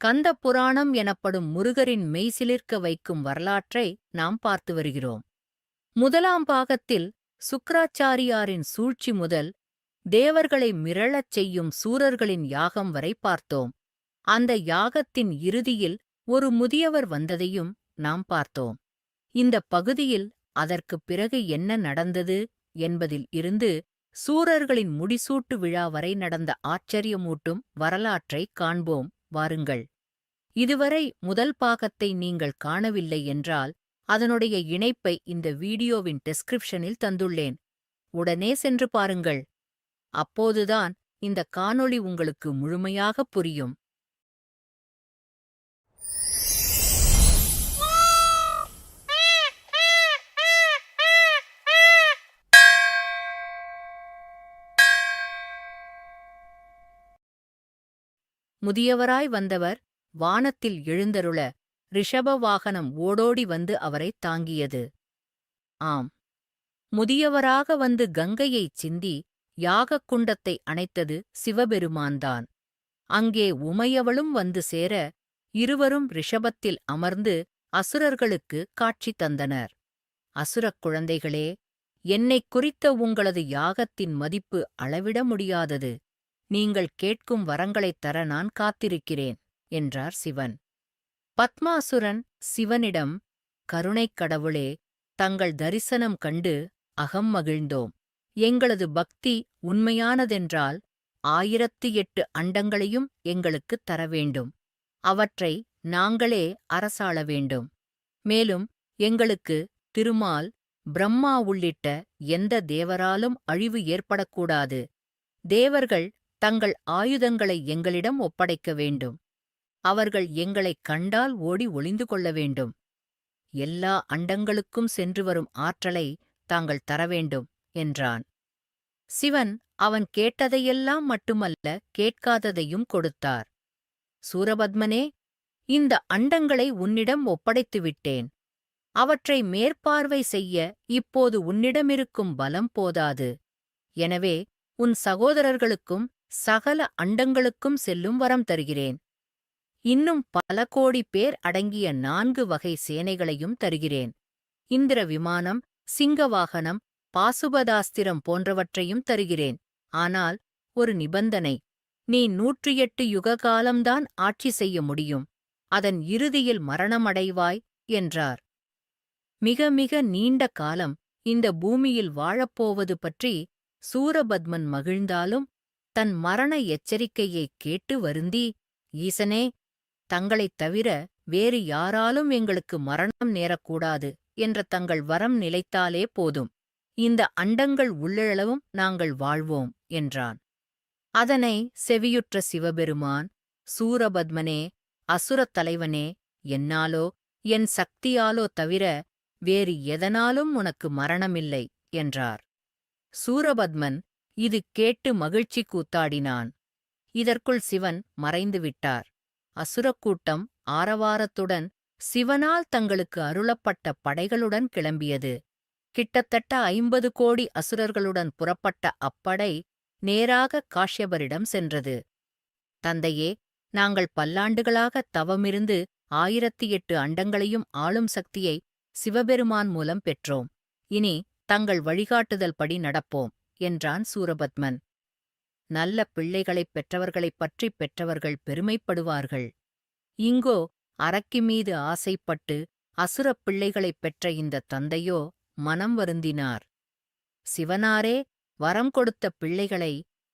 கந்த புராணம் எனப்படும் முருகரின் மெய்சிலிர்க்க வைக்கும் வரலாற்றை நாம் பார்த்து வருகிறோம். முதலாம் பாகத்தில் சுக்ராச்சாரியாரின் சூழ்ச்சி முதல் தேவர்களை மிரளச் செய்யும் சூரர்களின் யாகம் வரை பார்த்தோம். அந்த யாகத்தின் இறுதியில் ஒரு முதியவர் வந்ததையும் நாம் பார்த்தோம். இந்த பகுதியில் அதற்குப் பிறகு என்ன நடந்தது என்பதில் இருந்து சூரர்களின் முடிசூட்டு விழா வரை நடந்த ஆச்சரியமூட்டும் வரலாற்றை காண்போம். வாருங்கள். இதுவரை முதல் பாகத்தை நீங்கள் காணவில்லை என்றால் அதனுடைய இணைப்பை இந்த வீடியோவின் டெஸ்கிரிப்ஷனில் தந்துள்ளேன். உடனே சென்று பாருங்கள். அப்போதுதான் இந்த காணொளி உங்களுக்கு முழுமையாக புரியும். முதியவராய் வந்தவர் வானத்தில் எழுந்தருள ரிஷப வாகனம் ஓடோடி வந்து அவரைத் தாங்கியது. ஆம். முதியவராக வந்து கங்கையைச் சிந்தி யாகக் குண்டத்தை அணைத்தது சிவபெருமான்தான். அங்கே உமையவளும் வந்து சேர இருவரும் ரிஷபத்தில் அமர்ந்து அசுரர்களுக்கு காட்சி தந்தனர். அசுரக் குழந்தைகளே என்னைக் குறித்த உங்களது யாகத்தின் மதிப்பு அளவிட முடியாதது. நீங்கள் கேட்கும் வரங்களைத் தர நான் காத்திருக்கிறேன் என்றார் சிவன். பத்மாசுரன் சிவனிடம் கருணைக் கடவுளே தங்கள் தரிசனம் கண்டு அகம் மகிழ்ந்தோம். எங்களது பக்தி உண்மையானதென்றால் ஆயிரத்து எட்டு அண்டங்களையும் எங்களுக்குத் தர வேண்டும். அவற்றை நாங்களே அரசாள வேண்டும். மேலும் எங்களுக்கு திருமால் பிரம்மா உள்ளிட்ட எந்த தேவராலும் அழிவு ஏற்படக்கூடாது. தேவர்கள் தங்கள் ஆயுதங்களை எங்களிடம் ஒப்படைக்க வேண்டும். அவர்கள் எங்களைக் கண்டால் ஓடி ஒளிந்து கொள்ள வேண்டும். எல்லா அண்டங்களுக்கும் சென்று வரும் ஆற்றலை தாங்கள் தர வேண்டும் என்றான். சிவன் அவன் கேட்டதையெல்லாம் மட்டுமல்ல கேட்காததையும் கொடுத்தார். சூரபத்மனே இந்த அண்டங்களை உன்னிடம் ஒப்படைத்துவிட்டேன் அவற்றை மேற்பார்வை செய்ய இப்போது உன்னிடமிருக்கும் பலம் போதாது. எனவே உன் சகோதரர்களுக்கும் சகல அண்டங்களுக்கும் செல்லும் வரம் தருகிறேன். இன்னும் பல கோடி பேர் அடங்கிய நான்கு வகை சேனைகளையும் தருகிறேன். இந்திர விமானம் சிங்கவாகனம் பாசுபதாஸ்திரம் போன்றவற்றையும் தருகிறேன். ஆனால் ஒரு நிபந்தனை நீ நூற்றி எட்டு யுககாலம்தான் ஆட்சி செய்ய முடியும். அதன் இறுதியில் மரணமடைவாய் என்றார். மிக மிக நீண்ட காலம் இந்த பூமியில் வாழப்போவது பற்றி சூரபத்மன் மகிழ்ந்தாலும் தன் மரண எச்சரிக்கையைக் கேட்டு வருந்தி ஈசனே தங்களைத் தவிர வேறு யாராலும் எங்களுக்கு மரணம் நேரக்கூடாது என்ற தங்கள் வரம் நிலைத்தாலே போதும். இந்த அண்டங்கள் உள்ளளவும் நாங்கள் வாழ்வோம் என்றான். அதனை செவியுற்ற சிவபெருமான் சூரபத்மனே அசுரத் தலைவனே என்னாலோ என் சக்தியாலோ தவிர வேறு எதனாலும் உனக்கு மரணமில்லை என்றார். சூரபத்மன் இது கேட்டு மகிழ்ச்சி கூத்தாடினான். இதற்குள் சிவன் மறைந்துவிட்டார் அசுரக்கூட்டம் ஆரவாரத்துடன் சிவனால் தங்களுக்கு அருளப்பட்ட படைகளுடன் கிளம்பியது. கிட்டத்தட்ட ஐம்பது கோடி அசுரர்களுடன் புறப்பட்ட அப்படை நேராக காஷ்யபரிடம் சென்றது. தந்தையே நாங்கள் பல்லாண்டுகளாக தவமிருந்து ஆயிரத்தி எட்டு அண்டங்களையும் ஆளும் சக்தியை சிவபெருமான் மூலம் பெற்றோம். இனி தங்கள் வழிகாட்டுதல் படி நடப்போம். என்றான் சூரபத்மன். நல்ல பிள்ளைகளைப் பெற்றவர்களைப் பற்றி பெற்றவர்கள் பெருமைப்படுவார்கள். இங்கோ அரக்கி மீது ஆசைப்பட்டு அசுரப் பிள்ளைகளைப் பெற்ற இந்த தந்தையோ மனம் வருந்தினார். சிவனாரே வரம் கொடுத்த பிள்ளைகளை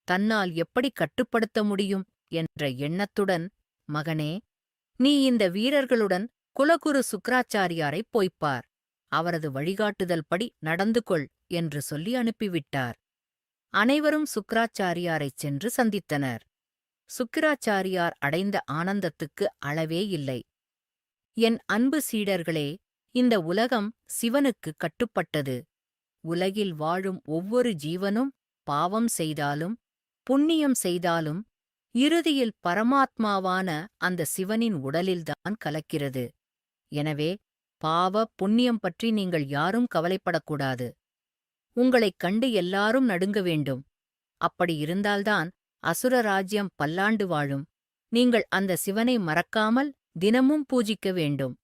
தன்னால் எப்படி கட்டுப்படுத்த முடியும்? என்ற எண்ணத்துடன் மகனே நீ இந்த வீரர்களுடன் குலகுரு சுக்ராச்சாரியாரைப் போய்ப்பார். அவரது வழிகாட்டுதல் படி நடந்து கொள் என்று சொல்லி அனுப்பிவிட்டார். அனைவரும் சுக்ராச்சாரியாரைச் சென்று சந்தித்தனர். சுக்கிராச்சாரியார் அடைந்த ஆனந்தத்துக்கு அளவே இல்லை. என் அன்பு சீடர்களே இந்த உலகம் சிவனுக்கு கட்டுப்பட்டது. உலகில் வாழும் ஒவ்வொரு ஜீவனும் பாவம் செய்தாலும் புண்ணியம் செய்தாலும் இறுதியில் பரமாத்மாவான அந்த சிவனின் உடலில்தான் கலக்கிறது. எனவே பாவ புண்ணியம் பற்றி நீங்கள் யாரும் கவலைப்படக்கூடாது. உங்களைக் கண்டு எல்லாரும் நடுங்க வேண்டும். அப்படி இருந்தால்தான் அசுர ராஜ்யம் பல்லாண்டு வாழும். நீங்கள் அந்த சிவனை மறக்காமல் தினமும் பூஜிக்க வேண்டும்.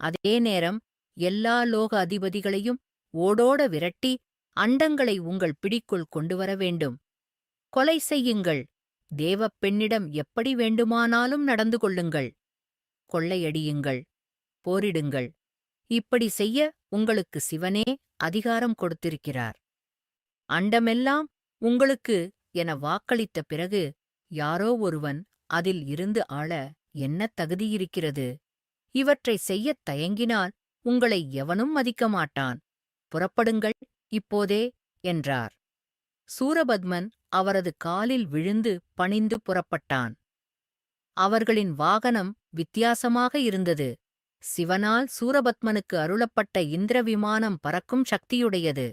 அதே நேரம் எல்லா லோக அதிபதிகளையும் ஓடோட விரட்டி அண்டங்களை உங்கள் பிடிக்குள் கொண்டு வர வேண்டும். கொலை செய்யுங்கள். தேவப் பெண்ணிடம் எப்படி வேண்டுமானாலும் நடந்து கொள்ளுங்கள். கொள்ளையடியுங்கள். போரிடுங்கள். இப்படி செய்ய உங்களுக்கு சிவனே அதிகாரம் கொடுத்திருக்கிறார். அண்டமெல்லாம் உங்களுக்கு என வாக்களித்த பிறகு யாரோ ஒருவன் அதில் இருந்து ஆள என்ன தகுதியிருக்கிறது இவற்றை செய்யத் தயங்கினால் உங்களை எவனும் மதிக்க மாட்டான். புறப்படுங்கள் இப்போதே என்றார். சூரபத்மன் அவரது காலில் விழுந்து பணிந்து புறப்பட்டான். அவர்களின் வாகனம் வித்தியாசமாக இருந்தது. சிவனால் சூரபத்மனுக்கு அருளப்பட்ட இந்திர விமானம் பறக்கும் சக்தியுடையது.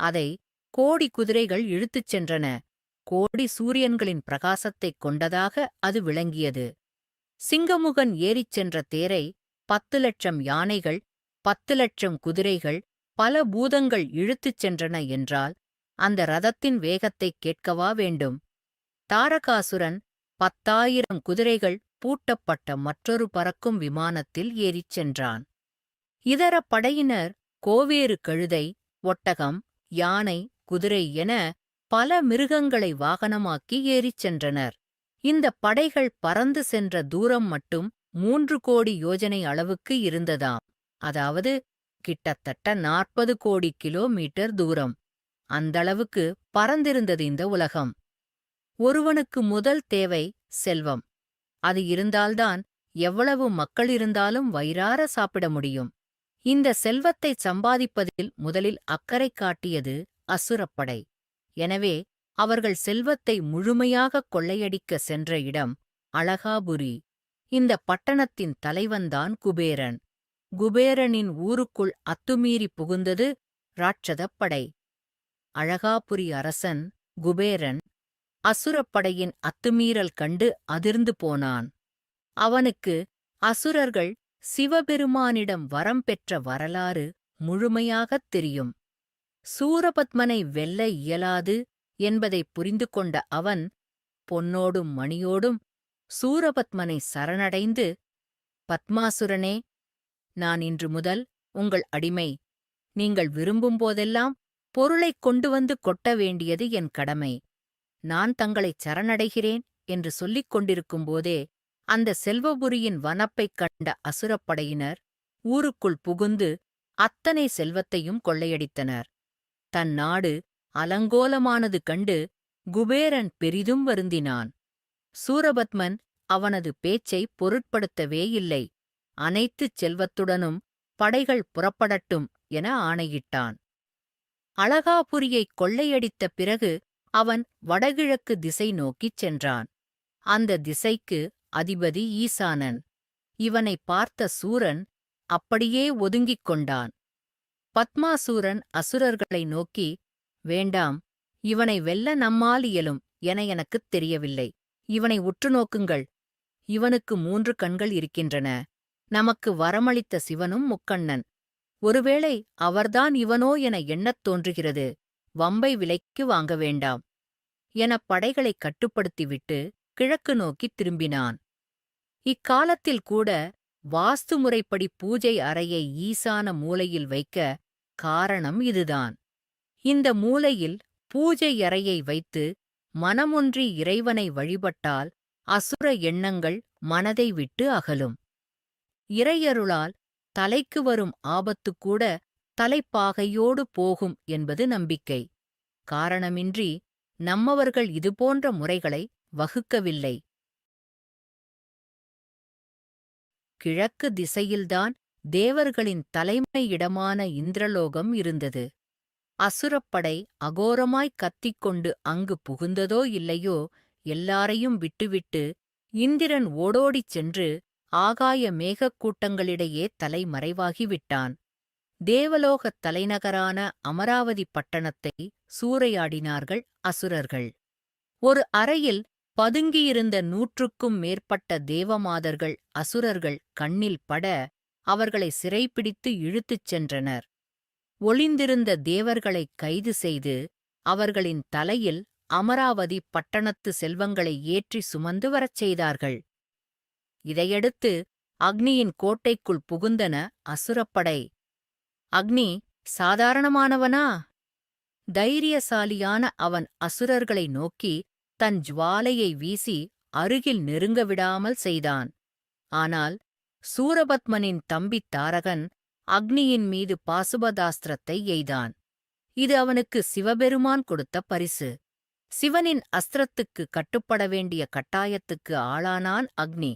அதை கோடி குதிரைகள் இழுத்துச் சென்றன. கோடி சூரியன்களின் பிரகாசத்தைக் கொண்டதாக அது விளங்கியது. சிங்கமுகன் ஏறிச் சென்ற தேரை பத்து லட்சம் யானைகள் பத்து லட்சம் குதிரைகள் பல பூதங்கள் இழுத்துச் சென்றன என்றால் அந்த ரதத்தின் வேகத்தைக் கேட்கவா வேண்டும்? தாரகாசுரன் பத்தாயிரம் குதிரைகள் பூட்டப்பட்ட மற்றொரு பறக்கும் விமானத்தில் ஏறிச் சென்றான். இதர படையினர் கோவேறு கழுதை ஒட்டகம் யானை குதிரை என பல மிருகங்களை வாகனமாக்கி ஏறிச் சென்றனர். இந்தப் படைகள் பறந்து சென்ற தூரம் மட்டும் மூன்று கோடி யோஜனை அளவுக்கு இருந்ததாம். அதாவது கிட்டத்தட்ட நாற்பது கோடி கிலோமீட்டர் தூரம். அந்தளவுக்கு பறந்திருந்தது இந்த உலகம். ஒருவனுக்கு முதல் தேவை செல்வம். அது இருந்தால்தான் எவ்வளவு மக்கள் இருந்தாலும் வயிறார சாப்பிட முடியும். இந்த செல்வத்தை சம்பாதிப்பதில் முதலில் அக்கறை காட்டியது அசுரப்படை எனவே அவர்கள் செல்வத்தை முழுமையாகக் கொள்ளையடிக்க சென்ற இடம் அழகாபுரி இந்த பட்டணத்தின் தலைவன்தான் குபேரன். குபேரனின் ஊருக்குள் அத்துமீறி புகுந்தது ராட்சதப் படை. அழகாபுரி அரசன் குபேரன் அசுரப்படையின் அத்துமீறல் கண்டு அதிர்ந்து போனான். அவனுக்கு அசுரர்கள் சிவபெருமானிடம் வரம் பெற்ற வரலாறு முழுமையாகத் தெரியும். சூரபத்மனை வெல்ல இயலாது என்பதைப் புரிந்து கொண்ட அவன் பொன்னோடும் மணியோடும் சூரபத்மனை சரணடைந்து பத்மாசுரனே நான் இன்று முதல் உங்கள் அடிமை. நீங்கள் விரும்பும் போதெல்லாம் பொருளைக் கொண்டு வந்து கொட்ட வேண்டியது என் கடமை. நான் தங்களைச் சரணடைகிறேன் என்று சொல்லிக் கொண்டிருக்கும்போதே அந்த செல்வபுரியின் வனப்பைக் கண்ட அசுரப்படையினர் ஊருக்குள் புகுந்து அத்தனை செல்வத்தையும் கொள்ளையடித்தனர். தன் நாடு அலங்கோலமானது கண்டு குபேரன் பெரிதும் வருந்தினான். சூரபத்மன் அவனது பேச்சை பொருட்படுத்தவே இல்லை. அனைத்துச் செல்வத்துடனும் படைகள் புறப்படட்டும் என ஆணையிட்டான். அழகாபுரியைக் கொள்ளையடித்த பிறகு அவன் வடகிழக்கு திசை நோக்கிச் சென்றான். அந்த திசைக்கு அதிபதி ஈசானன். இவனை பார்த்த சூரன் அப்படியே ஒதுங்கிக் கொண்டான். பத்மாசூரன் அசுரர்களை நோக்கி வேண்டாம் இவனை வெல்ல நம்மால் இயலும் என எனக்குத் தெரியவில்லை. இவனை உற்று நோக்குங்கள். இவனுக்கு மூன்று கண்கள் இருக்கின்றன. நமக்கு வரமளித்த சிவனும் முக்கண்ணன். ஒருவேளை அவர்தான் இவனோ என எண்ணத் தோன்றுகிறது. வம்பை விலைக்கு வாங்க வேண்டாம் எனப் படைகளைக் கட்டுப்படுத்திவிட்டு கிழக்கு நோக்கித் திரும்பினான். இக்காலத்தில் கூட வாஸ்து முறைப்படி பூஜை அறையை ஈசான மூலையில் வைக்க காரணம் இதுதான். இந்த மூலையில் பூஜை அறையை வைத்து மனமொன்றி இறைவனை வழிபட்டால் அசுர எண்ணங்கள் மனதை விட்டு அகலும். இறையருளால் தலைக்கு வரும் ஆபத்துக்கூட தலைப்பாகையோடு போகும் என்பது நம்பிக்கை. காரணமின்றி நம்மவர்கள் இதுபோன்ற முறைகளை வகுக்கவில்லை. கிழக்கு திசையில்தான் தேவர்களின் தலைமையிடமான இந்திரலோகம் இருந்தது. அசுரப்படை அகோரமாய்க் கத்திக்கொண்டு அங்கு புகுந்ததோ இல்லையோ எல்லாரையும் விட்டுவிட்டு இந்திரன் ஓடோடிச் சென்று ஆகாய மேகக்கூட்டங்களிடையே தலைமறைவாகிவிட்டான் தேவலோகத் தலைநகரான அமராவதி பட்டணத்தை சூறையாடினார்கள் அசுரர்கள். ஒரு அறையில் பதுங்கியிருந்த நூற்றுக்கும் மேற்பட்ட தேவமாதர்கள் அசுரர்கள் கண்ணில் பட அவர்களை சிறைப்பிடித்து இழுத்துச் சென்றனர். ஒளிந்திருந்த தேவர்களைக் கைது செய்து அவர்களின் தலையில் அமராவதி பட்டணத்து செல்வங்களை ஏற்றி சுமந்து வரச் செய்தார்கள். இதையடுத்து அக்னியின் கோட்டைக்குள் புகுந்தன அசுரப்படை. அக்னி சாதாரணமானவனா? தைரியசாலியான அவன் அசுரர்களை நோக்கி தன் ஜுவாலையை வீசி அருகில் நெருங்க விடாமல் செய்தான். ஆனால் சூரபத்மனின் தம்பி தாரகன் அக்னியின் மீது பாசுபதாஸ்திரத்தை எய்தான். இது அவனுக்கு சிவபெருமான் கொடுத்த பரிசு. சிவனின் அஸ்திரத்துக்கு கட்டுப்பட வேண்டிய கட்டாயத்துக்கு ஆளானான் அக்னி.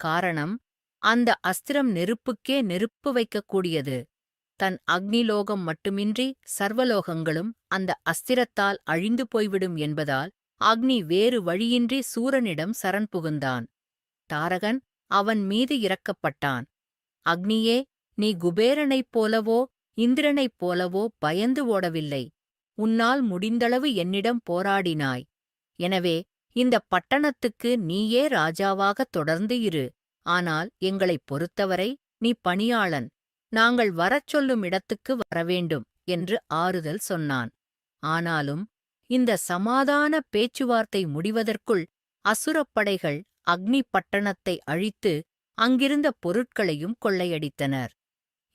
காரணம் அந்த அஸ்திரம் நெருப்புக்கே நெருப்பு வைக்கக்கூடியது. தன் அக்னிலோகம் மட்டுமின்றி சர்வலோகங்களும் அந்த அஸ்திரத்தால் அழிந்து போய்விடும் என்பதால் அக்னி வேறு வழியின்றி சூரனிடம் சரண் புகுந்தான். தாரகன் அவன் மீது இறக்கப்பட்டான் அக்னியே நீ குபேரனைப் போலவோ இந்திரனைப் போலவோ பயந்து ஓடவில்லை. உன்னால் முடிந்தளவு என்னிடம் போராடினாய். எனவே இந்த பட்டணத்துக்கு நீயே ராஜாவாக தொடர்ந்து இரு. ஆனால் எங்களைப் பொறுத்தவரை நீ பணியாளன். நாங்கள் வரச் சொல்லும் இடத்துக்கு வரவேண்டும் என்று ஆறுதல் சொன்னான். ஆனாலும் இந்த சமாதான பேச்சுவார்த்தை முடிவதற்குள் அசுரப்படைகள் அக்னி பட்டணத்தை அழித்து அங்கிருந்த பொருட்களையும் கொள்ளையடித்தனர்.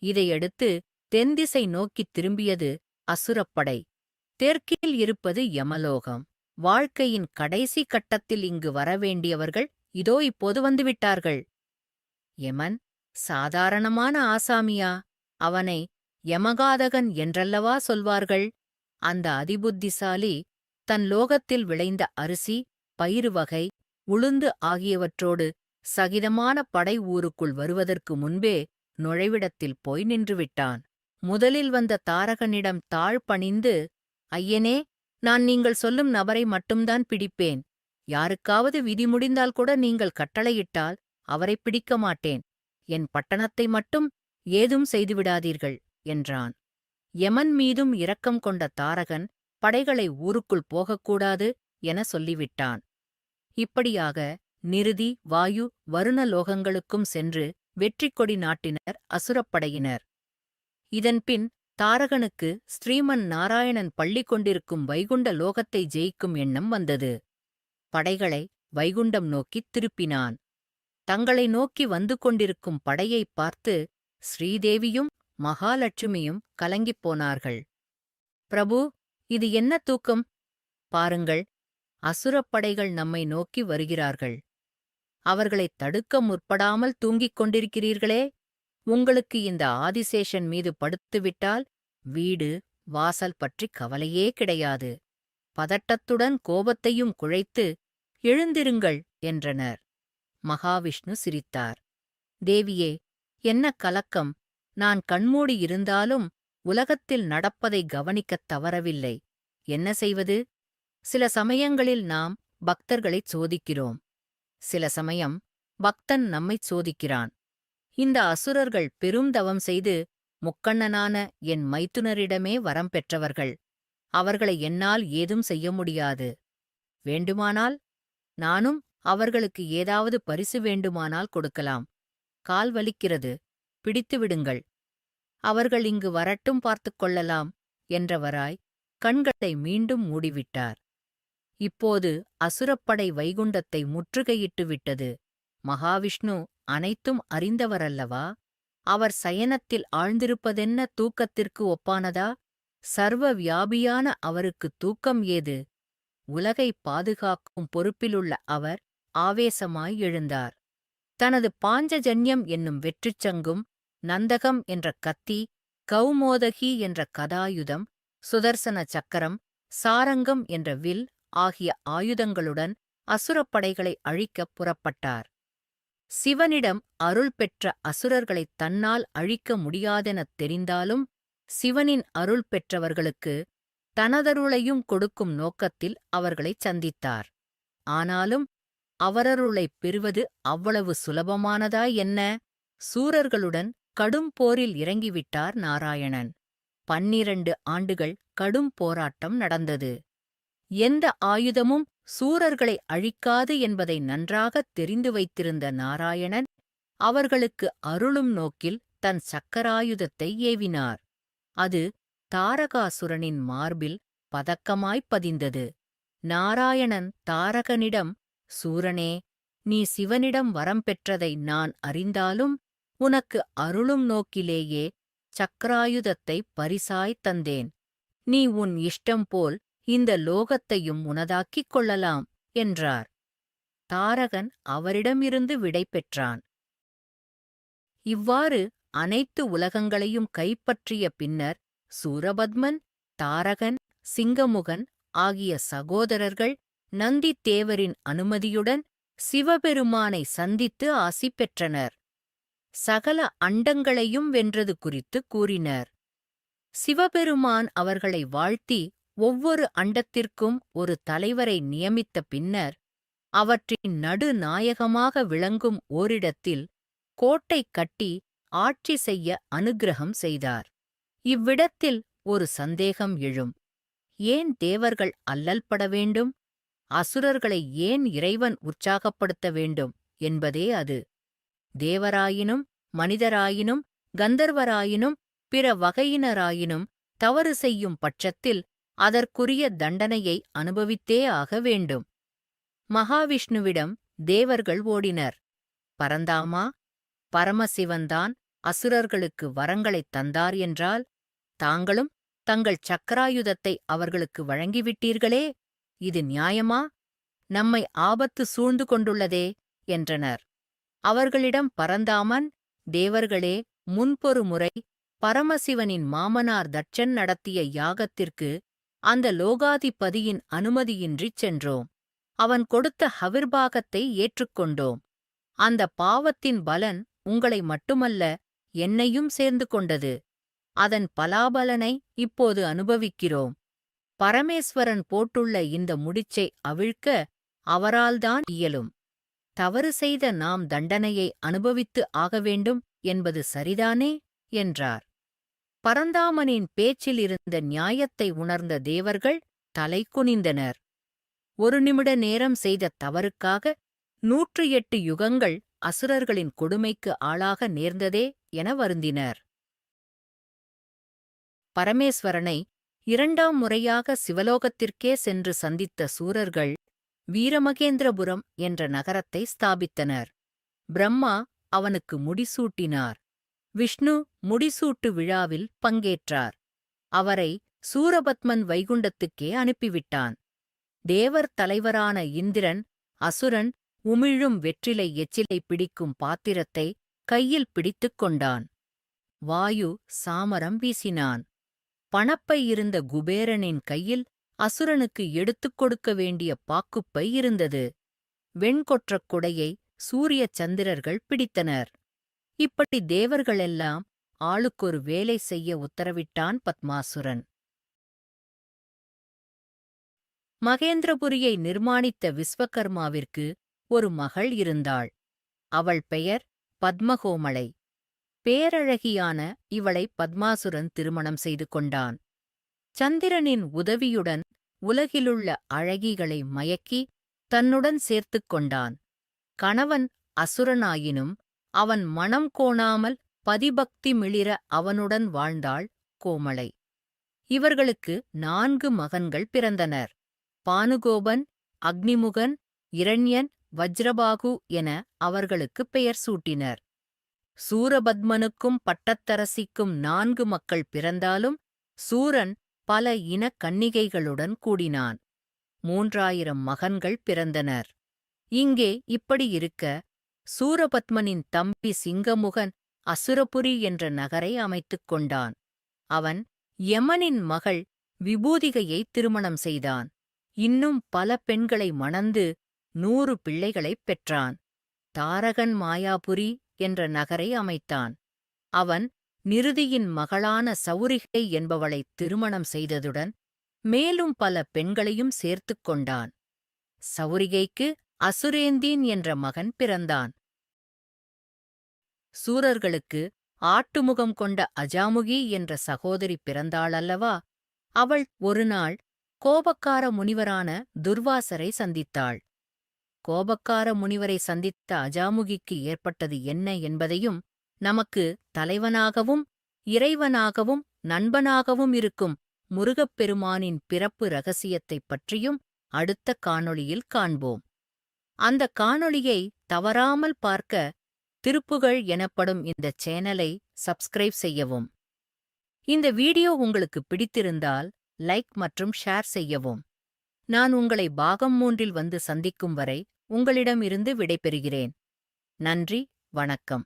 இதையடுத்து தென்திசை நோக்கித் திரும்பியது அசுரப்படை தெற்கில் இருப்பது யமலோகம். வாழ்க்கையின் கடைசி கட்டத்தில் இங்கு வரவேண்டியவர்கள் இதோ இப்போது வந்துவிட்டார்கள். யமன் சாதாரணமான ஆசாமியா? அவனை யமகாதகன் என்றல்லவா சொல்வார்கள்? அந்த அதிபுத்திசாலி தன் லோகத்தில் விளைந்த அரிசி பயிறு வகை உளுந்து ஆகியவற்றோடு சகிதமான படை ஊருக்குள் வருவதற்கு முன்பே நுழைவிடத்தில் போய் நின்றுவிட்டான். முதலில் வந்த தாரகனிடம் தாழ் பணிந்து ஐயனே நான் நீங்கள் சொல்லும் நபரை மட்டும்தான் பிடிப்பேன். யாருக்காவது விதி முடிந்தால் கூட நீங்கள் கட்டளையிட்டால் அவரை பிடிக்க மாட்டேன். என் பட்டணத்தை மட்டும் ஏதும் செய்துவிடாதீர்கள் என்றான். யமன் மீதும் இரக்கம் கொண்ட தாரகன் படைகளை ஊருக்குள் போகக்கூடாது என சொல்லிவிட்டான். இப்படியாக நிருதி வாயு வருண லோகங்களுக்கும் சென்று வெற்றி கொடி நாட்டினர் அசுரப்படையினர் இதன்பின் தாரகனுக்கு ஸ்ரீமன் நாராயணன் பள்ளி கொண்டிருக்கும் வைகுண்ட லோகத்தை ஜெயிக்கும் எண்ணம் வந்தது. படைகளை வைகுண்டம் நோக்கித் திருப்பினான். தங்களை நோக்கி வந்து கொண்டிருக்கும் படையைப் பார்த்து ஸ்ரீதேவியும் மகாலட்சுமியும் கலங்கிப் போனார்கள். பிரபு இது என்ன தூக்கம்? பாருங்கள் அசுரப்படைகள் நம்மை நோக்கி வருகிறார்கள். அவர்களைத் தடுக்க முற்படாமல் தூங்கிக் கொண்டிருக்கிறீர்களே. உங்களுக்கு இந்த ஆதிசேஷன் மீது படுத்துவிட்டால் வீடு வாசல் பற்றி கவலையே கிடையாது. பதட்டத்துடன் கோபத்தையும் குழைத்து எழுந்திருங்கள் என்றனர். மகாவிஷ்ணு சிரித்தார். தேவியே என்ன கலக்கம்? நான் கண்மூடி இருந்தாலும் உலகத்தில் நடப்பதை கவனிக்கத் தவறவில்லை. என்ன செய்வது? சில சமயங்களில் நாம் பக்தர்களைச் சோதிக்கிறோம். சில சமயம் பக்தன் நம்மைச் சோதிக்கிறான். இந்த அசுரர்கள் பெரும் தவம் செய்து முக்கண்ணனான என் மைத்துனரிடமே வரம் பெற்றவர்கள். அவர்களை என்னால் ஏதும் செய்ய முடியாது. வேண்டுமானால் நானும் அவர்களுக்கு ஏதாவது பரிசு வேண்டுமானால் கொடுக்கலாம். கால் வலிக்கிறது. பிடித்து விடுங்கள். அவர்கள் இங்கு வரட்டும் பார்த்துக் கொள்ளலாம் என்றவராய் கண்களை மீண்டும் மூடிவிட்டார். இப்போது அசுரப்படை வைகுண்டத்தை முற்றுகையிட்டு விட்டது. மகாவிஷ்ணு அனைத்தும் அறிந்தவரல்லவா? அவர் சயனத்தில் ஆழ்ந்திருப்பதென்ன தூக்கத்திற்கு ஒப்பானதா? சர்வ வியாபியான அவருக்கு தூக்கம் ஏது? உலகை பாதுகாக்கும் பொறுப்பிலுள்ள அவர் ஆவேசமாய் எழுந்தார். தனது பாஞ்சஜன்யம் என்னும் வெற்றிச்சங்கும் நந்தகம் என்ற கத்தி கௌமோதகி என்ற கதாயுதம் சுதர்சன சக்கரம் சாரங்கம் என்ற வில் ஆகிய ஆயுதங்களுடன் அசுரப்படைகளை அழிக்கப் புறப்பட்டார். சிவனிடம் அருள் பெற்ற அசுரர்களைத் தன்னால் அழிக்க முடியாதெனத் தெரிந்தாலும் சிவனின் அருள் பெற்றவர்களுக்கு தனதருளையும் கொடுக்கும் நோக்கத்தில் அவர்களைச் சந்தித்தார். ஆனாலும் அவரருளைப் பெறுவது அவ்வளவு சுலபமானதா என்ன? சூரர்களுடன் கடும் போரில் இறங்கிவிட்டார் நாராயணன். பன்னிரண்டு ஆண்டுகள் கடும் போராட்டம் நடந்தது. எந்த ஆயுதமும் சூரர்களை அழிக்காது என்பதை நன்றாகத் தெரிந்து வைத்திருந்த நாராயணன் அவர்களுக்கு அருளும் நோக்கில் தன் சக்கராயுதத்தை ஏவினார். அது தாரகாசுரனின் மார்பில் பதக்கமாய்ப் பதிந்தது. நாராயணன் தாரகனிடம் சூரனே நீ சிவனிடம் வரம் பெற்றதை நான் அறிந்தாலும் உனக்கு அருளும் நோக்கிலேயே சக்கராயுதத்தை பரிசாய் தந்தேன். நீ உன் இஷ்டம் போல் இந்த லோகத்தையும் உனதாக்கிக் கொள்ளலாம் என்றார். தாரகன் அவரிடமிருந்து விடை பெற்றான். இவ்வாறு அனைத்து உலகங்களையும் கைப்பற்றிய பின்னர் சூரபத்மன் தாரகன் சிங்கமுகன் ஆகிய சகோதரர்கள் நந்தித்தேவரின் அனுமதியுடன் சிவபெருமானை சந்தித்து ஆசி பெற்றனர். சகல அண்டங்களையும் வென்றது குறித்து கூறினர். சிவபெருமான் அவர்களை வாழ்த்தி ஒவ்வொரு அண்டத்திற்கும் ஒரு தலைவரை நியமித்த பின்னர் அவற்றின் நடுநாயகமாக விளங்கும் ஓரிடத்தில் கோட்டை கட்டி ஆட்சி செய்ய அனுக்கிரகம் செய்தார். இவ்விடத்தில் ஒரு சந்தேகம் எழும். ஏன் தேவர்கள் அல்லல்பட வேண்டும்? அசுரர்களை ஏன் இறைவன் உற்சாகப்படுத்த வேண்டும் என்பதே அது. தேவராயினும் மனிதராயினும் கந்தர்வராயினும் பிற வகையினராயினும் தவறு செய்யும் பட்சத்தில் அதற்குரிய தண்டனையை அனுபவித்தே ஆக வேண்டும். மகாவிஷ்ணுவிடம் தேவர்கள் ஓடினர். பரந்தாமா பரமசிவன்தான் அசுரர்களுக்கு வரங்களைத் தந்தார் என்றால் தாங்களும் தங்கள் சக்கராயுதத்தை அவர்களுக்கு வழங்கிவிட்டீர்களே? இது நியாயமா? நம்மை ஆபத்து சூழ்ந்து கொண்டுள்ளதே என்றனர். அவர்களிடம் பரந்தாமன் தேவர்களே முன்பொரு முறை பரமசிவனின் மாமனார் தட்சன் நடத்திய யாகத்திற்கு அந்த லோகாதிபதியின் அனுமதியின்றிச் சென்றோம். அவன் கொடுத்த ஹவிர்பாகத்தை ஏற்றுக்கொண்டோம். அந்த பாவத்தின் பலன் உங்களை மட்டுமல்ல என்னையும் சேர்ந்து கொண்டது. அதன் பலாபலனை இப்போது அனுபவிக்கிறோம். பரமேஸ்வரன் போட்டுள்ள இந்த முடிச்சை அவிழ்க்க அவரால்தான் இயலும். தவறு செய்த நாம் தண்டனையை அனுபவித்து ஆக வேண்டும் என்பது சரிதானே? என்றார். பரந்தாமனின் பேச்சிலிருந்த நியாயத்தை உணர்ந்த தேவர்கள் தலை குனிந்தனர். ஒரு நிமிட நேரம் செய்த தவறுக்காக நூற்று எட்டு யுகங்கள் அசுரர்களின் கொடுமைக்கு ஆளாக நேர்ந்ததே என வருந்தினர். பரமேஸ்வரனை இரண்டாம் முறையாக சிவலோகத்திற்கே சென்று சந்தித்த சூரர்கள் வீரமகேந்திரபுரம் என்ற நகரத்தை ஸ்தாபித்தனர். பிரம்மா அவனுக்கு முடிசூட்டினார். விஷ்ணு முடிசூட்டு விழாவில் பங்கேற்றார். அவரை சூரபத்மன் வைகுண்டத்துக்கே அனுப்பிவிட்டான். தேவர் தலைவரான இந்திரன் அசுரன் உமிழும் வெற்றிலை எச்சிலை பிடிக்கும் பாத்திரத்தை கையில் பிடித்துக் கொண்டான். வாயு சாமரம் வீசினான். பணப்பை இருந்த குபேரனின் கையில் அசுரனுக்கு எடுத்துக் கொடுக்க வேண்டிய பாக்குப்பை இருந்தது. வெண்கொற்றக் குடையை சூரிய சந்திரர்கள் பிடித்தனர். இப்படி தேவர்களெல்லாம் ஆளுக்கொரு வேலை செய்ய உத்தரவிட்டான் பத்மாசுரன். மகேந்திரபுரியை நிர்மாணித்த விஸ்வகர்மாவிற்கு ஒரு மகள் இருந்தாள். அவள் பெயர் பத்மகோமலை. பேரழகியான இவளை பத்மாசுரன் திருமணம் செய்து கொண்டான். சந்திரனின் உதவியுடன் உலகிலுள்ள அழகிகளை மயக்கி தன்னுடன் சேர்த்துக் கொண்டான். கணவன் அசுரனாயினும் அவன் மனம் கோணாமல் பதிபக்தி மிளிர அவனுடன் வாழ்ந்தாள் கோமளை இவர்களுக்கு நான்கு மகன்கள் பிறந்தனர். பானுகோபன் அக்னிமுகன் இரண்யன் வஜ்ரபாகு என அவர்களுக்குப் பெயர் சூட்டினர். சூரபத்மனுக்கும் பட்டத்தரசிக்கும் நான்கு மக்கள் பிறந்தாலும் சூரன் பல இனக் கன்னிகைகளுடன் கூடினான். மூன்றாயிரம் மகன்கள் பிறந்தனர். இங்கே இப்படி இருக்க சூரபத்மனின் தம்பி சிங்கமுகன் அசுரபுரி என்ற நகரை அமைத்துக் கொண்டான். அவன் யமனின் மகள் விபூதிகையை திருமணம் செய்தான். இன்னும் பல பெண்களை மணந்து நூறு பிள்ளைகளைப் பெற்றான். தாரகன் மாயாபுரி என்ற நகரை அமைத்தான். அவன் நிருதியின் மகளான சௌரிகை என்பவளைத் திருமணம் செய்ததுடன் மேலும் பல பெண்களையும் சேர்த்துக் கொண்டான். சௌரிகைக்கு அசுரேந்தீன் என்ற மகன் பிறந்தான். சூரர்களுக்கு ஆட்டுமுகம் கொண்ட அஜாமுகி என்ற சகோதரி பிறந்தாளல்லவா அவள் ஒருநாள் கோபக்கார முனிவரான துர்வாசரை சந்தித்தாள். கோபக்கார முனிவரை சந்தித்த அஜாமுகிக்கு ஏற்பட்டது என்ன என்பதையும் நமக்கு தலைவனாகவும் இறைவனாகவும் நண்பனாகவும் இருக்கும் முருகப்பெருமானின் பிறப்பு ரகசியத்தைப் பற்றியும் அடுத்த காணொளியில் காண்போம். அந்த காணொளியை தவறாமல் பார்க்க திருப்புகள் எனப்படும் இந்த சேனலை சப்ஸ்கிரைப் செய்யவும். இந்த வீடியோ உங்களுக்கு பிடித்திருந்தால் லைக் மற்றும் ஷேர் செய்யவும். நான் உங்களை பாகம் மூன்றில் வந்து சந்திக்கும் வரை உங்களிடமிருந்து விடைபெறுகிறேன். நன்றி வணக்கம்.